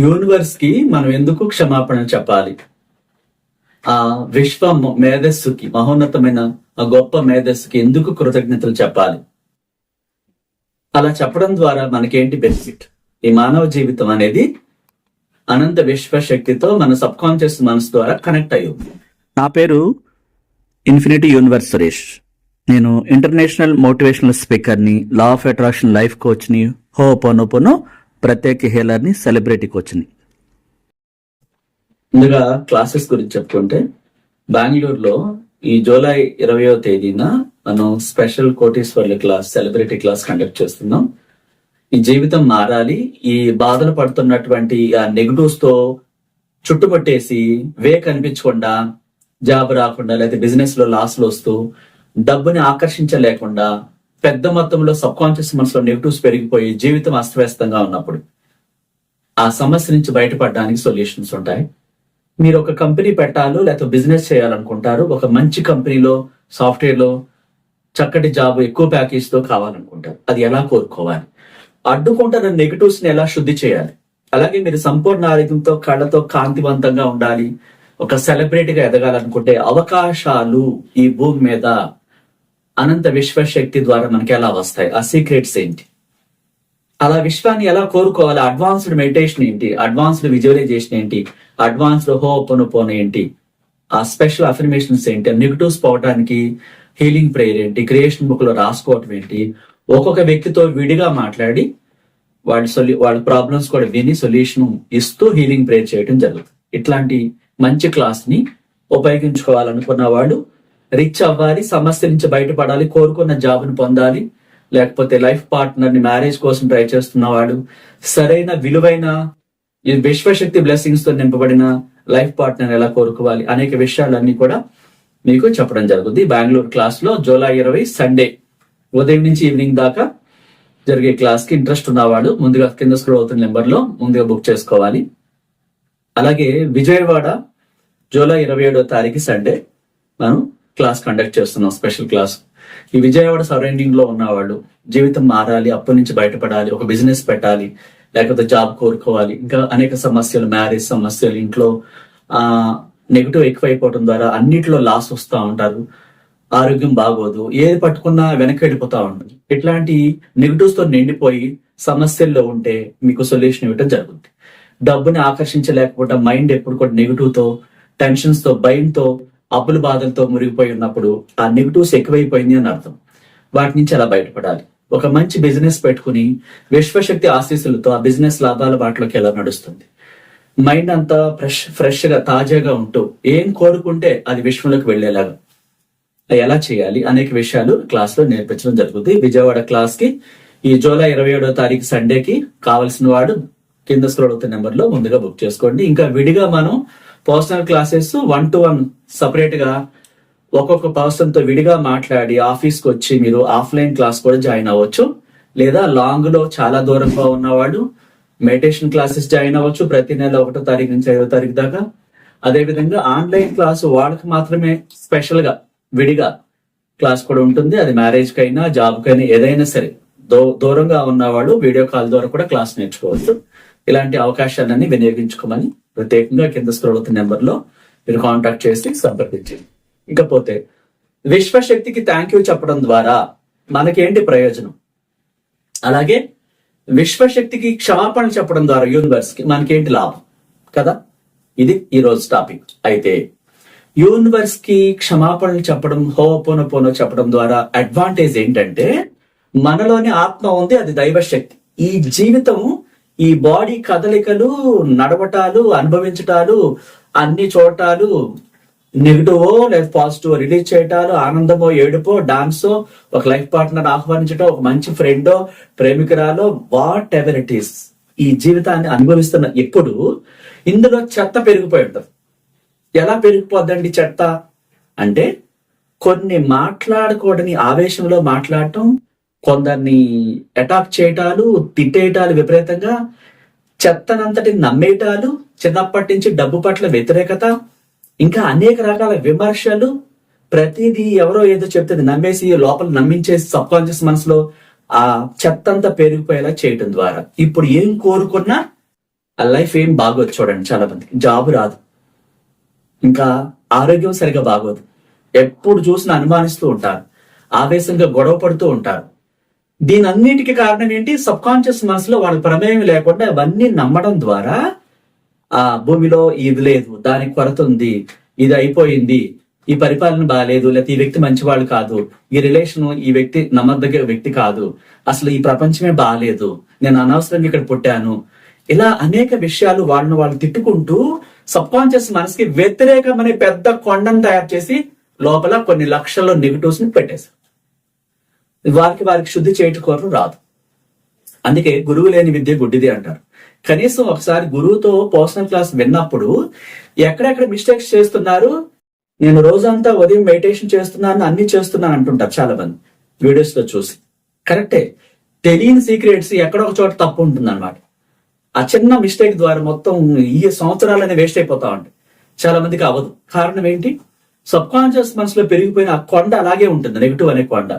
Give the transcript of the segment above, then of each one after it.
యూనివర్స్కి మనం ఎందుకు క్షమాపణ చెప్పాలి? ఆ విశ్వ మేధస్సుకి మహోన్నతమైన ఆ గొప్ప మేధస్సుకి ఎందుకు కృతజ్ఞతలు చెప్పాలి? అలా చెప్పడం ద్వారా మనకేంటి బెనిఫిట్? ఈ మానవ జీవితం అనేది అనంత విశ్వశక్తితో మన సబ్ కాన్షియస్ మనసు ద్వారా కనెక్ట్ అయ్యింది. నా పేరు ఇన్ఫినిటీ యూనివర్స్ సురేష్. నేను ఇంటర్నేషనల్ మోటివేషనల్ స్పీకర్ని లా ఆఫ్ అట్రాక్షన్ లైఫ్ కోచ్ని హోపోనోపోనో ప్రత్యేక హేలర్ని సెలబ్రిటీకి వచ్చింది. ముందుగా క్లాసెస్ గురించి చెప్పుకుంటే బెంగళూరులో ఈ జూలై ఇరవయో తేదీన మనం స్పెషల్ కోటీశ్వర్ల క్లాస్ సెలబ్రిటీ క్లాస్ కండక్ట్ చేస్తున్నాం. ఈ జీవితం మారాలి. ఈ బాధలు పడుతున్నటువంటి ఆ నెగటివ్స్తో చుట్టుపట్టేసి వే కనిపించకుండా జాబ్ రాకుండా లేకపోతే బిజినెస్లో లాస్లు వస్తూ డబ్బుని ఆకర్షించలేకుండా పెద్ద మొత్తంలో సబ్ కాన్షియస్ మనసులో నెగిటివ్స్ పెరిగిపోయి జీవితం అస్తవ్యస్తంగా ఉన్నప్పుడు ఆ సమస్య నుంచి బయటపడడానికి సొల్యూషన్స్ ఉంటాయి. మీరు ఒక కంపెనీ పెట్టాలో లేకపోతే బిజినెస్ చేయాలనుకుంటారు ఒక మంచి కంపెనీలో సాఫ్ట్వేర్లో చక్కటి జాబ్ ఎక్కువ ప్యాకేజ్తో కావాలనుకుంటారు. అది ఎలా కోరుకోవాలి? అడ్డుకుంటారు నెగిటివ్స్ని ఎలా శుద్ధి చేయాలి? అలాగే మీరు సంపూర్ణ ఆరోగ్యంతో కళ్ళతో కాంతివంతంగా ఉండాలి. ఒక సెలబ్రిటీగా ఎదగాలనుకుంటే అవకాశాలు ఈ భూమి మీద అనంత విశ్వశక్తి ద్వారా మనకి ఎలా వస్తాయి? ఆ సీక్రెట్స్ ఏంటి? అలా విశ్వాన్ని ఎలా కోరుకోవాలి? అడ్వాన్స్డ్ మెడిటేషన్ ఏంటి? అడ్వాన్స్డ్ విజువలైజేషన్ ఏంటి? అడ్వాన్స్డ్ హోపనుపోన్ ఏంటి? ఆ స్పెషల్ అఫర్మేషన్స్ ఏంటి? నెగిటివ్స్ పోవడానికి హీలింగ్ ప్రేయర్ ఏంటి? క్రియేషన్ బుక్లో రాసుకోవటం ఏంటి? ఒక్కొక్క వ్యక్తితో విడిగా మాట్లాడి వాళ్ళ సొల్యూ వాళ్ళ ప్రాబ్లమ్స్ కూడా విని సొల్యూషన్ ఇస్తూ హీలింగ్ ప్రేయర్ చేయడం జరుగుతుంది. ఇట్లాంటి మంచి క్లాస్ని ఉపయోగించుకోవాలనుకున్న వాళ్ళు రిచ్ అవ్వాలి సమస్య నుంచి బయటపడాలి కోరుకున్న జాబ్ను పొందాలి. లేకపోతే లైఫ్ పార్ట్నర్ని మ్యారేజ్ కోసం ట్రై చేస్తున్నవాడు సరైన విలువైన ఈ విశ్వశక్తి బ్లెస్సింగ్స్తో నింపబడిన లైఫ్ పార్ట్నర్ ఎలా కోరుకోవాలి అనేక విషయాలన్నీ కూడా మీకు చెప్పడం జరుగుతుంది. బెంగళూరు క్లాస్లో జూలై ఇరవై సండే ఉదయం నుంచి ఈవినింగ్ దాకా జరిగే క్లాస్కి ఇంట్రెస్ట్ ఉన్నవాడు ముందుగా కింద స్క్రోల్ అవుతున్న నెంబర్లో ముందుగా బుక్ చేసుకోవాలి. అలాగే విజయవాడ జూలై ఇరవై ఏడో తారీఖు సండే. మనం క్లాస్ కండక్ట్ చేస్తున్నాం స్పెషల్ క్లాస్ ఈ విజయవాడ సరౌండింగ్లో ఉన్నవాళ్ళు జీవితం మారాలి అప్పటి నుంచి బయటపడాలి ఒక బిజినెస్ పెట్టాలి లేకపోతే జాబ్ కోరుకోవాలి. ఇంకా అనేక సమస్యలు మ్యారేజ్ సమస్యలు ఇంట్లో ఆ నెగిటివ్ ఎక్కువైపోవడం ద్వారా అన్నిట్లో లాస్ వస్తూ ఉంటారు. ఆరోగ్యం బాగోదు ఏది పట్టుకున్నా వెనక్కి వెళ్ళిపోతా ఉంటుంది. ఇట్లాంటి నెగిటివ్స్తో నిండిపోయి సమస్యల్లో ఉంటే మీకు సొల్యూషన్ ఇవ్వటం జరుగుతుంది డబ్బుని ఆకర్షించలేకపోవడం మైండ్ ఎప్పుడు కూడా నెగిటివ్తో టెన్షన్స్తో భయంతో అప్పుల బాధలతో మురిగిపోయి ఉన్నప్పుడు ఆ నెగిటివ్స్ ఎక్కువైపోయింది అని అర్థం. వాటి నుంచి అలా బయటపడాలి? ఒక మంచి బిజినెస్ పెట్టుకుని విశ్వశక్తి ఆశీస్సులతో ఆ బిజినెస్ లాభాల బాటలోకి ఎలా నడుస్తుంది? మైండ్ అంతా ఫ్రెష్ ఫ్రెష్గా తాజాగా ఉంటూ ఏం కోరుకుంటే అది విశ్వంలోకి వెళ్ళేలాగా ఎలా చేయాలి? అనేక విషయాలు క్లాస్లో నేర్పించడం జరుగుతుంది. విజయవాడ క్లాస్కి ఈ జూలై ఇరవై ఏడో తారీఖు సండేకి కావలసిన వాడు కింద స్క్రోల్ అవుతున్న నెంబర్లో ముందుగా బుక్ చేసుకోండి. ఇంకా విడిగా మనం personal classes one to one సపరేట్గా ఒక్కొక్క పర్సన్తో విడిగా మాట్లాడి ఆఫీస్కి వచ్చి మీరు ఆఫ్లైన్ క్లాస్ కూడా జాయిన్ అవ్వచ్చు. లేదా లాంగ్లో చాలా దూరంగా ఉన్నవాడు మెడిటేషన్ క్లాసెస్ జాయిన్ అవ్వచ్చు ప్రతి నెల ఒకటో తారీఖు నుంచి ఐదో తారీఖు దాకా. అదేవిధంగా ఆన్లైన్ క్లాస్ వాళ్ళకి మాత్రమే స్పెషల్గా విడిగా క్లాస్ కూడా ఉంటుంది. అది మ్యారేజ్ కైనా జాబ్ కైనా ఏదైనా సరే. దూ దూరంగా ఉన్నవాళ్ళు వీడియో కాల్ ద్వారా కూడా క్లాస్ నేర్చుకోవచ్చు. ఇలాంటి అవకాశాలన్నీ వినియోగించుకోమని ప్రత్యేకంగా కింద స్క్రోల్ అవుతున్న నెంబర్లో మీరు కాంటాక్ట్ చేసి సంప్రదించండి. ఇకపోతే విశ్వశక్తికి థ్యాంక్ యూ చెప్పడం ద్వారా మనకేంటి ప్రయోజనం? అలాగే విశ్వశక్తికి క్షమాపణ చెప్పడం ద్వారా యూనివర్స్కి మనకేంటి లాభం? కదా? ఇది ఈరోజు టాపిక్ అయితే యూనివర్స్కి క్షమాపణలు చెప్పడం హోపోన పోనో చెప్పడం ద్వారా అడ్వాంటేజ్ ఏంటంటే మనలోని ఆత్మ ఉంది అది దైవశక్తి. ఈ జీవితం ఈ బాడీ కదలికలు నడవటాలు అనుభవించటాలు అన్ని చూడటాలు నెగిటివ్ లేదా పాజిటివ్ రిలీజ్ చేయటాలు ఆనందమో ఏడుపో డాన్సో ఒక లైఫ్ పార్ట్నర్ ఆహ్వానించటం ఒక మంచి ఫ్రెండో ప్రేమికురాలో వాట్ ఎవర్ ఇట్ ఈస్. ఈ జీవితాన్ని అనుభవిస్తున్న ఎప్పుడు ఇందులో చెత్త పెరిగిపోయి ఉంటుంది. ఎలా పెరిగిపోద్దండి చెత్త? అంటే కొన్ని మాట్లాడకూడని ఆవేశంలో మాట్లాడటం కొందరిని అటాక్ చేయటాలు తిట్టేయటాలు విపరీతంగా చెత్తనంతటి నమ్మేయటాలు చిన్నప్పటి నుంచి డబ్బు పట్ల వ్యతిరేకత ఇంకా అనేక రకాల విమర్శలు ప్రతిదీ ఎవరో ఏదో చెప్తుంది నమ్మేసి లోపల నమ్మించేసి సబ్ కాన్షియస్ మనసులో ఆ చెత్తంతా పెరిగిపోయేలా చేయటం ద్వారా. ఇప్పుడు ఏం కోరుకున్నా ఆ లైఫ్ ఏం బాగోదు చూడండి చాలా మందికి జాబ్ రాదు. ఇంకా ఆరోగ్యం సరిగా బాగోదు. ఎప్పుడు చూసినా అనుమానిస్తూ ఉంటారు. ఆవేశంగా గొడవ పడుతూ ఉంటారు. దీని అన్నిటికీ కారణం ఏంటి? సబ్ కాన్షియస్ మనసులో వాళ్ళ ప్రమేయం లేకుండా అవన్నీ నమ్మడం ద్వారా ఆ భూమిలో ఇది లేదు దానికి కొరత ఉంది ఇది అయిపోయింది ఈ పరిపాలన బాగాలేదు లేకపోతే ఈ వ్యక్తి మంచివాడు కాదు ఈ రిలేషన్ ఈ వ్యక్తి నమ్మదగ్గ వ్యక్తి కాదు అసలు ఈ ప్రపంచమే బాగాలేదు నేను అనవసరంగా ఇక్కడ పుట్టాను. ఇలా అనేక విషయాలు వాళ్ళని వాళ్ళు తిట్టుకుంటూ సబ్ కాన్షియస్ మనసుకి వ్యతిరేకమనే పెద్ద కొండను తయారు చేసి లోపల కొన్ని లక్షల నెగిటివ్స్ని పెట్టేశారు. వారికి వారికి శుద్ధి చేయటం కొరకు రాదు. అందుకే గురువు లేని విద్య గుడ్డిది అంటారు. కనీసం ఒకసారి గురువుతో పర్సనల్ క్లాస్ విన్నప్పుడు ఎక్కడెక్కడ మిస్టేక్స్ చేస్తున్నారు? నేను రోజంతా ఉదయం మెడిటేషన్ చేస్తున్నాను అన్ని చేస్తున్నాను అంటుంటారు చాలా మంది వీడియోస్లో చూసి. కరెక్టే తెలియని సీక్రెట్స్ ఎక్కడో ఒక చోట తప్పు ఉంటుంది అనమాట ఆ చిన్న మిస్టేక్ ద్వారా మొత్తం ఈ సంవత్సరాలనే వేస్ట్ అయిపోతా ఉంటాయి. చాలా మందికి అవ్వదు. కారణం ఏంటి? సబ్ కాన్షియస్ మనసులో పెరిగిపోయిన ఆ కొండ అలాగే ఉంటుంది నెగిటివ్ అనే కొండ.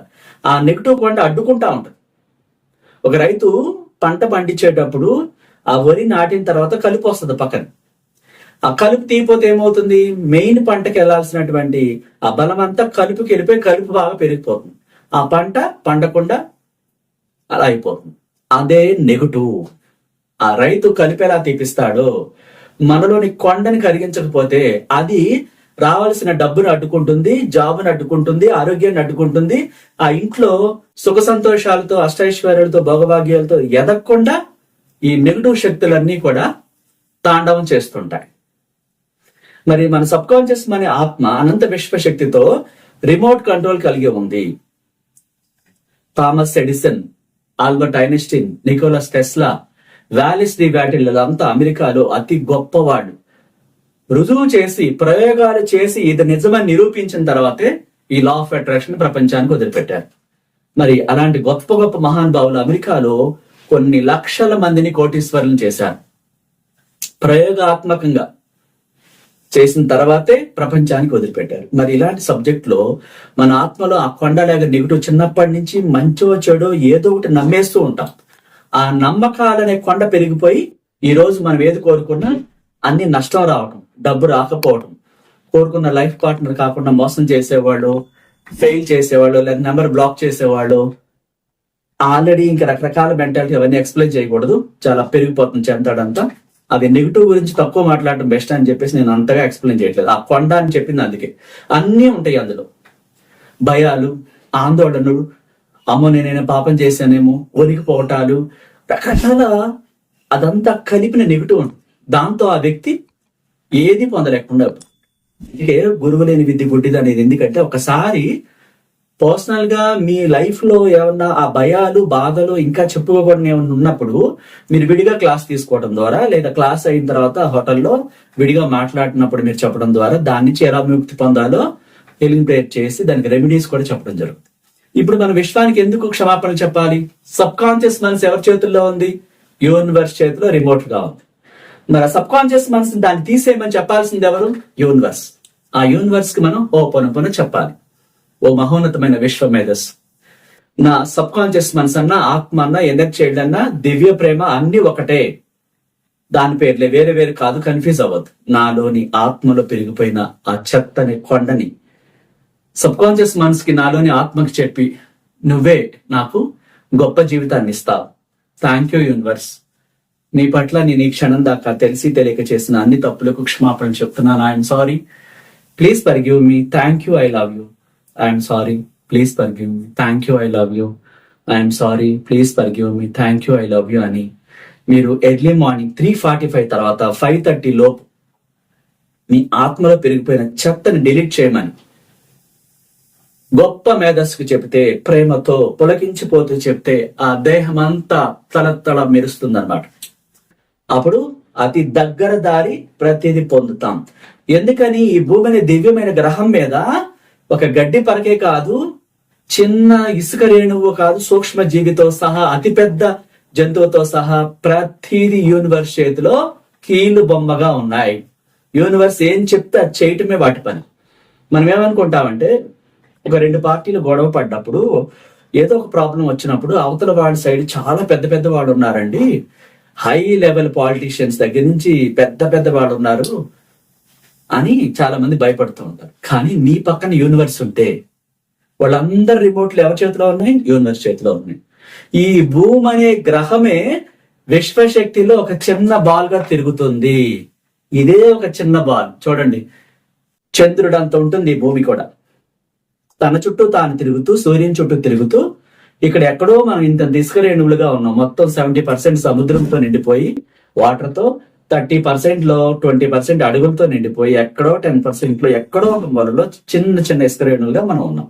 ఆ నెగిటివ్ కొండ అడ్డుకుంటా ఉంటుంది. ఒక రైతు పంట పండించేటప్పుడు ఆ వరి నాటిన తర్వాత కలుపు వస్తుంది పక్కన. ఆ కలుపు తీయపోతే ఏమవుతుంది? మెయిన్ పంటకి వెళ్ళాల్సినటువంటి ఆ బలం అంతా కలుపుకి వెళ్ళిపోయి కలుపు బాగా పెరిగిపోతుంది. ఆ పంట పండకుండా అలా అయిపోతుంది. అదే నెగటివ్. ఆ రైతు కలిపేలా తీపిస్తాడో మనలోని కొండని కరిగించకపోతే అది రావాల్సిన డబ్బును అడ్డుకుంటుంది జాబును అడ్డుకుంటుంది ఆరోగ్యాన్ని అడ్డుకుంటుంది. ఆ ఇంట్లో సుఖ సంతోషాలతో అష్టైశ్వర్యాలతో భోగభాగ్యాలతో ఎదగకుండా ఈ నెగిటివ్ శక్తులన్నీ కూడా తాండవం చేస్తుంటాయి. మరి మన సబ్ కాన్షియస్ మన ఆత్మ అనంత విశ్వశక్తితో రిమోట్ కంట్రోల్ కలిగి ఉంది. Thomas Edison Albert Einstein Nicolas Tesla Wallace D అంతా అమెరికాలో అతి గొప్పవాడు. రుజువు చేసి ప్రయోగాలు చేసి ఇది నిజమని నిరూపించిన తర్వాతే ఈ లా ఆఫ్ అట్రాక్షన్ ప్రపంచానికి వదిలిపెట్టారు. మరి అలాంటి గొప్ప గొప్ప మహానుభావులు అమెరికాలో కొన్ని లక్షల మందిని కోటీశ్వరులను చేశారు. ప్రయోగాత్మకంగా చేసిన తర్వాతే ప్రపంచానికి వదిలిపెట్టారు. మరి ఇలాంటి సబ్జెక్ట్లో మన ఆత్మలో ఆ కొండలాగా నెగిటివ్ చిన్నప్పటి నుంచి మంచో చెడో ఏదో ఒకటి నమ్మేస్తూ ఉంటాం. ఆ నమ్మకాలనే కొండ పెరిగిపోయి ఈ రోజు మనం ఏది కోరుకున్నా అన్ని నష్టం రావటం. డబ్బు రాకపోవటం. కోరుకున్న లైఫ్ పార్ట్నర్ కాకుండా మోసం చేసేవాళ్ళు ఫెయిల్ చేసేవాళ్ళు లేదా నెంబర్ బ్లాక్ చేసేవాళ్ళు ఆల్రెడీ ఇంకా రకరకాల మెంటాలిటీ అవన్నీ ఎక్స్ప్లెయిన్ చేయకూడదు. చాలా పెరిగిపోతుంది చెంతాడంతా అది నెగిటివ్ గురించి తక్కువ మాట్లాడటం బెస్ట్ అని చెప్పేసి నేను అంతగా ఎక్స్ప్లెయిన్ చేయట్లేదు. ఆ కొండ అని చెప్పింది అందుకే. అన్నీ ఉంటాయి అందులో. భయాలు ఆందోళనలు అమ్మో నేనైనా పాపం చేశానేమో ఒలికిపోవటాలు రకరకాల అదంతా కలిపిన నెగిటివ్ ఉంటుంది. దాంతో ఆ వ్యక్తి ఏది పొందలేకుండా అందుకే గురువు లేని విద్య గుడ్డిది అనేది. ఎందుకంటే ఒకసారి పర్సనల్గా మీ లైఫ్లో ఏమన్నా ఆ భయాలు బాధలు ఇంకా చెప్పుకోకూడని ఏమన్నా ఉన్నప్పుడు మీరు విడిగా క్లాస్ తీసుకోవడం ద్వారా లేదా క్లాస్ అయిన తర్వాత హోటల్లో విడిగా మాట్లాడినప్పుడు మీరు చెప్పడం ద్వారా దాని నుంచి ఎలా విముక్తి పొందాలో ఎలిమినేట్ చేసి దానికి రెమెడీస్ కూడా చెప్పడం జరుగుతుంది. ఇప్పుడు మన విశ్వానికి ఎందుకు క్షమాపణ చెప్పాలి? సబ్ కాన్షియస్ మనసు ఎవరి చేతుల్లో ఉంది? యూనివర్స్ చేతిలో రిమోట్గా ఉంది. మరి సబ్ కాన్షియస్ మనసు దాన్ని తీసేయమని చెప్పాల్సింది ఎవరు? యూనివర్స్. ఆ యూనివర్స్కి మనం ఓ పొన చెప్పాలి. ఓ మహోన్నతమైన విశ్వ మేధస్ నా సబ్ కాన్షియస్ మనసు అన్న ఆత్మ అన్న ఎనర్జీ అన్న దివ్య ప్రేమ అన్ని ఒకటే. దాని పేర్లే వేరే వేరే కాదు కన్ఫ్యూజ్ అవ్వద్దు. నాలోని ఆత్మలో పెరిగిపోయిన ఆ చెత్తని కొండని. సబ్ కాన్షియస్ మనసుకి నాలోని ఆత్మకి చెప్పి నువ్వే నాకు గొప్ప జీవితాన్ని ఇస్తావు. Thank you universe. నీ పట్ల నేను ఈ క్షణం దాకా తెలిసి తెలియక చేసిన అన్ని తప్పులకు క్షమాపణ చెప్తున్నాను. I'm sorry please forgive me thank you I love you I'm sorry please forgive me thank you I love you I'm sorry please forgive me thank you I love you అని మీరు early morning three forty five తర్వాత five thirty లోపు మీ ఆత్మలో పెరిగిపోయిన చెత్తని delete చేయమని గొప్ప మేధస్సుకు చెబితే ప్రేమతో పులకించిపోతూ చెప్తే ఆ దేహం అంతా తల తల మెరుస్తుంది అప్పుడు అతి దగ్గర దారి ప్రతిదీ పొందుతాం. ఎందుకని? ఈ భూమిని దివ్యమైన గ్రహం మీద ఒక గడ్డి పరకే కాదు చిన్న ఇసుక రేణువు కాదు సూక్ష్మ జీవితో సహా అతిపెద్ద జంతువుతో సహా ప్రతిది యూనివర్స్ చేతిలో కీలు బొమ్మగా ఉన్నాయి. యూనివర్స్ ఏం చెప్తే అది చేయటమే వాటి పని. మనం ఏమనుకుంటామంటే ఒక రెండు పార్టీలు గొడవ పడ్డప్పుడు ఏదో ఒక ప్రాబ్లం వచ్చినప్పుడు అవతల వాళ్ళ సైడ్ చాలా పెద్ద పెద్ద వాళ్ళు ఉన్నారండి. హై లెవెల్ పాలిటీషియన్స్ దగ్గర నుంచి పెద్ద పెద్ద వాళ్ళు ఉన్నారు అని చాలా మంది భయపడుతూ ఉంటారు. కానీ నీ పక్కన యూనివర్స్ ఉంటే వాళ్ళందరి రిమోట్లు ఎవరి చేతిలో ఉన్నాయి? యూనివర్స్ చేతిలో ఉన్నాయి. ఈ భూమి అనే గ్రహమే విశ్వశక్తిలో ఒక చిన్న బాల్గా తిరుగుతుంది. ఇదే ఒక చిన్న బాల్. చూడండి. చంద్రుడు అంత ఉంటుంది ఈ భూమి కూడా. తన చుట్టూ తాను తిరుగుతూ సూర్యుని చుట్టూ తిరుగుతూ ఇక్కడ ఎక్కడో మనం ఇంత దిశకరేణువులుగా ఉన్నాం. మొత్తం సెవెంటీ పర్సెంట్ సముద్రంతో నిండిపోయి వాటర్తో థర్టీ పర్సెంట్లో ట్వంటీ పర్సెంట్ అడుగులతో నిండిపోయి ఎక్కడో టెన్ పర్సెంట్లో ఎక్కడో ఒక మూలలో చిన్న చిన్న ఇసుకరేణులుగా మనం ఉన్నాం.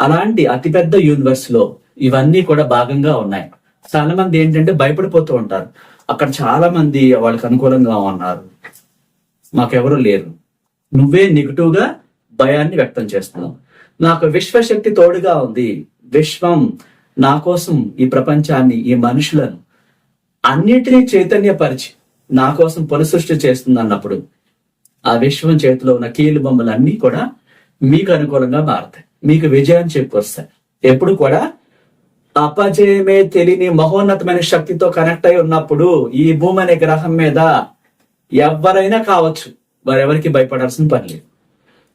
అలాంటి అతిపెద్ద యూనివర్స్లో ఇవన్నీ కూడా భాగంగా ఉన్నాయి. చాలా మంది ఏంటంటే భయపడిపోతూ ఉంటారు. అక్కడ చాలా మంది వాళ్ళకి అనుకూలంగా ఉన్నారు. మాకెవరు లేరు. నువ్వే నెగిటివ్గా భయాన్ని వ్యక్తం చేస్తున్నావు. నాకు విశ్వశక్తి తోడుగా ఉంది. విశ్వం నా కోసం ఈ ప్రపంచాన్ని ఈ మనుషులను అన్నిటినీ చైతన్యపరిచి నా కోసం పునఃసృష్టి చేస్తుంది అన్నప్పుడు ఆ విశ్వం చేతిలో ఉన్న కీలు బొమ్మలన్నీ కూడా మీకు అనుకూలంగా మారతాయి. మీకు విజయం చెప్పుకొస్తాయి ఎప్పుడు కూడా అపజయమే తెలియని మహోన్నతమైన శక్తితో కనెక్ట్ అయి ఉన్నప్పుడు ఈ భూమి అనే గ్రహం మీద ఎవరైనా కావచ్చు. వారెవరికి భయపడాల్సిన పని లేదు.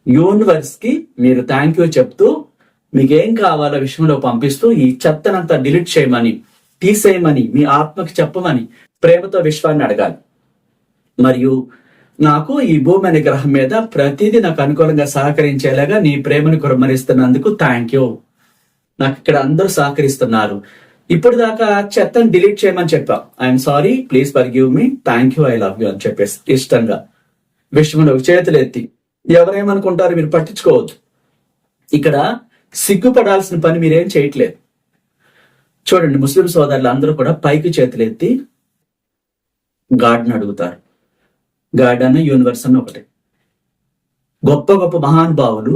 యూనివర్స్కి మీరు థ్యాంక్ యూ చెప్తూ మీకేం కావాలో విషయంలో పంపిస్తూ ఈ చెత్తనంతా డిలీట్ చేయమని తీసేయమని మీ ఆత్మకి చెప్పమని ప్రేమతో విశ్వాన్ని అడగాలి. మరియు నాకు ఈ భూమి అనే గ్రహం మీద ప్రతిదీ నాకు అనుకూలంగా సహకరించేలాగా నీ ప్రేమను కురమరిస్తున్నందుకు థ్యాంక్ యూ నాకు ఇక్కడ అందరూ సహకరిస్తున్నారు. ఇప్పుడు దాకా చెత్తను డిలీట్ చేయమని చెప్పా. I'm sorry please forgive me thank you I love you అని చెప్పేసి ఇష్టంగా విషయంలో చేతులు ఎత్తి ఎవరేమనుకుంటారు మీరు పట్టించుకోవద్దు. ఇక్కడ సిగ్గుపడాల్సిన పని మీరేం చేయట్లేదు. చూడండి ముస్లిం సోదరులు అందరూ కూడా పైకి చేతులు ఎత్తి గాడ్ని అడుగుతారు. గాడ్ అన్న యూనివర్స్ అన్న ఒకటి. గొప్ప గొప్ప మహానుభావులు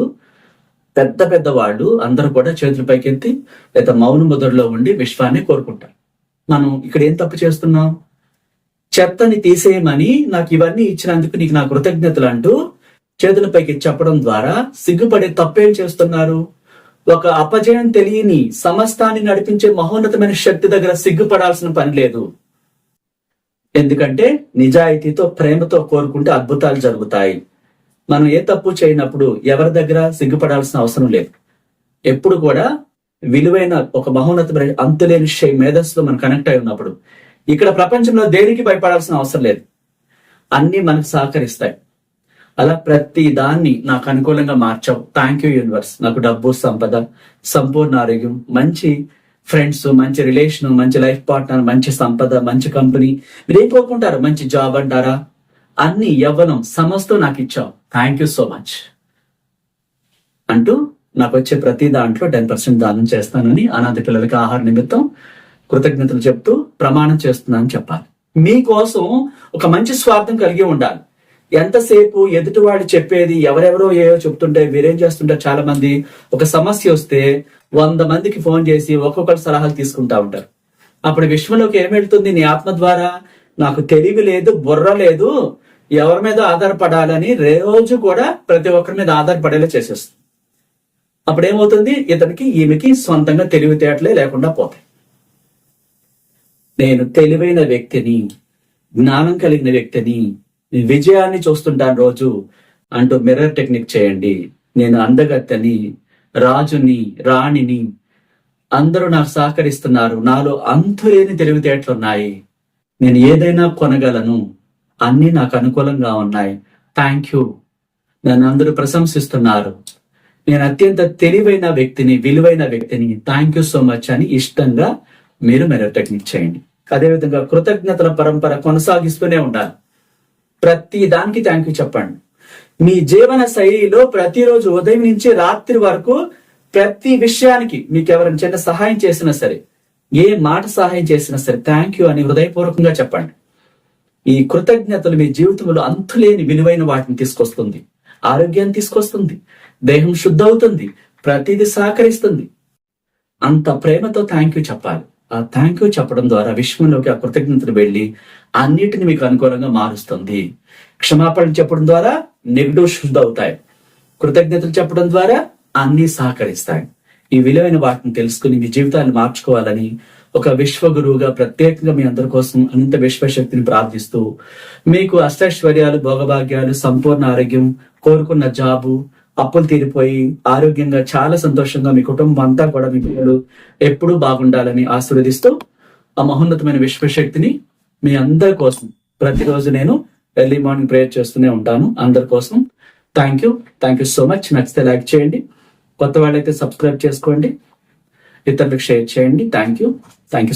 పెద్ద పెద్ద వాళ్ళు అందరూ కూడా చేతులు పైకెత్తి లేదా మౌన ముద్రలో ఉండి విశ్వాన్ని కోరుకుంటారు. మనం ఇక్కడ ఏం తప్పు చేస్తున్నాం? చెత్తని తీసేయమని నాకు ఇవన్నీ ఇచ్చినందుకు నీకు నా కృతజ్ఞతలు అంటూ చేతుల పైకి చెప్పడం ద్వారా సిగ్గుపడే తప్పేం చేస్తున్నారు? ఒక అపజయం తెలియని సమస్తాన్ని నడిపించే మహోన్నతమైన శక్తి దగ్గర సిగ్గుపడాల్సిన పని లేదు. ఎందుకంటే నిజాయితీతో ప్రేమతో కోరుకుంటే అద్భుతాలు జరుగుతాయి. మనం ఏ తప్పు చేయనప్పుడు ఎవరి దగ్గర సిగ్గుపడాల్సిన అవసరం లేదు. ఎప్పుడు కూడా విలువైన ఒక మహోన్నతమైన అంతులేని శై మనం కనెక్ట్ అయి ఉన్నప్పుడు ఇక్కడ ప్రపంచంలో దేనికి భయపడాల్సిన అవసరం లేదు. అన్ని మనకు సహకరిస్తాయి. అలా ప్రతి దాన్ని నాకు అనుకూలంగా మార్చావు. థ్యాంక్ యూ యూనివర్స్ నాకు డబ్బు సంపద సంపూర్ణ ఆరోగ్యం మంచి ఫ్రెండ్స్ మంచి రిలేషన్ మంచి లైఫ్ పార్ట్నర్ మంచి సంపద మంచి కంపెనీ మీరేం కోరుకుంటారు? మంచి జాబ్ అంటారా? అన్ని యవ్వనం సమస్తం నాకు ఇచ్చావు. థ్యాంక్ యూ సో మచ్ అంటూ నాకు వచ్చే ప్రతి దాంట్లో టెన్ పర్సెంట్ దానం చేస్తానని అనాథ పిల్లలకి ఆహార నిమిత్తం కృతజ్ఞతలు చెప్తూ ప్రమాణం చేస్తున్నానని చెప్పాలి. మీకోసం ఒక మంచి స్వార్థం కలిగి ఉండాలి. ఎంతసేపు ఎదుటివాడు చెప్పేది ఎవరెవరో ఏవో చెప్తుంటే మీరేం చేస్తుంటారు? చాలా మంది ఒక సమస్య వస్తే వంద మందికి ఫోన్ చేసి ఒక్కొక్కరు సలహాలు తీసుకుంటా ఉంటారు. అప్పుడు విశ్వంలోకి ఏం వెళ్తుంది? నీ ఆత్మ ద్వారా నాకు తెలివి లేదు బుర్ర లేదు ఎవరి మీద ఆధారపడాలని రోజు కూడా ప్రతి ఒక్కరి మీద ఆధారపడేలా చేసేస్తుంది. అప్పుడు ఏమవుతుంది? ఇతనికి ఈమెకి సొంతంగా తెలివితేటలే లేకుండా పోతాయి. నేను తెలివైన వ్యక్తిని జ్ఞానం కలిగిన వ్యక్తిని విజయాన్ని చూస్తుంటాను రోజు అంటూ మిర్రర్ టెక్నిక్ చేయండి. నేను అందగత్తని రాజుని రాణిని అందరూ నాకు సహకరిస్తున్నారు. నాలో అంతులేని తెలివితేటలు ఉన్నాయి నేను ఏదైనా కొనగలను. అన్నీ నాకు అనుకూలంగా ఉన్నాయి. థ్యాంక్ యూ నన్ను అందరూ ప్రశంసిస్తున్నారు. నేను అత్యంత తెలివైన వ్యక్తిని విలువైన వ్యక్తిని థ్యాంక్ యూ సో మచ్ అని ఇష్టంగా మీరు మిర్రర్ టెక్నిక్ చేయండి. అదేవిధంగా కృతజ్ఞతల పరంపర కొనసాగిస్తూనే ఉండాలి. ప్రతి దానికి థ్యాంక్ యూ చెప్పండి. మీ జీవన శైలిలో ప్రతిరోజు ఉదయం నుంచి రాత్రి వరకు ప్రతి విషయానికి మీకు ఎవరైనా చిన్న సహాయం చేసినా సరే ఏ మాట సహాయం చేసినా సరే థ్యాంక్ యూ అని హృదయపూర్వకంగా చెప్పండి. ఈ కృతజ్ఞతలు మీ జీవితంలో అంతులేని విలువైన వాటిని తీసుకొస్తుంది. ఆరోగ్యాన్ని తీసుకొస్తుంది. దేహం శుద్ధ అవుతుంది ప్రతిదీ సహకరిస్తుంది. అంత ప్రేమతో థ్యాంక్ యూ చెప్పాలి. థ్యాంక్ యూ చెప్పడం ద్వారా విశ్వంలోకి ఆ కృతజ్ఞతలు వెళ్ళి అన్నిటిని మీకు అనుకూలంగా మారుస్తుంది. క్షమాపణ చెప్పడం ద్వారా నెగిటివ్ శుద్ధ అవుతాయి. కృతజ్ఞతలు చెప్పడం ద్వారా అన్ని సహకరిస్తాయి. ఈ విలువైన వాటిని తెలుసుకుని మీ జీవితాన్ని మార్చుకోవాలని ఒక విశ్వ గురువుగా ప్రత్యేకంగా మీ అందరి కోసం అనంత విశ్వశక్తిని ప్రార్థిస్తూ మీకు అష్టైశ్వర్యాలు భోగభాగ్యాలు సంపూర్ణ ఆరోగ్యం కోరుకున్న జాబు అప్పులు తీరిపోయి ఆరోగ్యంగా చాలా సంతోషంగా మీ కుటుంబం అంతా కూడా మీ పిల్లలు ఎప్పుడూ బాగుండాలని ఆశీర్వదిస్తూ ఆ మహోన్నతమైన విశ్వశక్తిని మీ అందరి కోసం ప్రతిరోజు నేను ఎర్లీ మార్నింగ్ ప్రేయర్ చేస్తూనే ఉంటాను. అందరి కోసం thank you. Thank you so much. నచ్చితే లైక్ చేయండి. కొత్త వాళ్ళైతే సబ్స్క్రైబ్ చేసుకోండి. ఇతరులకు షేర్ చేయండి. Thank you. Thank you.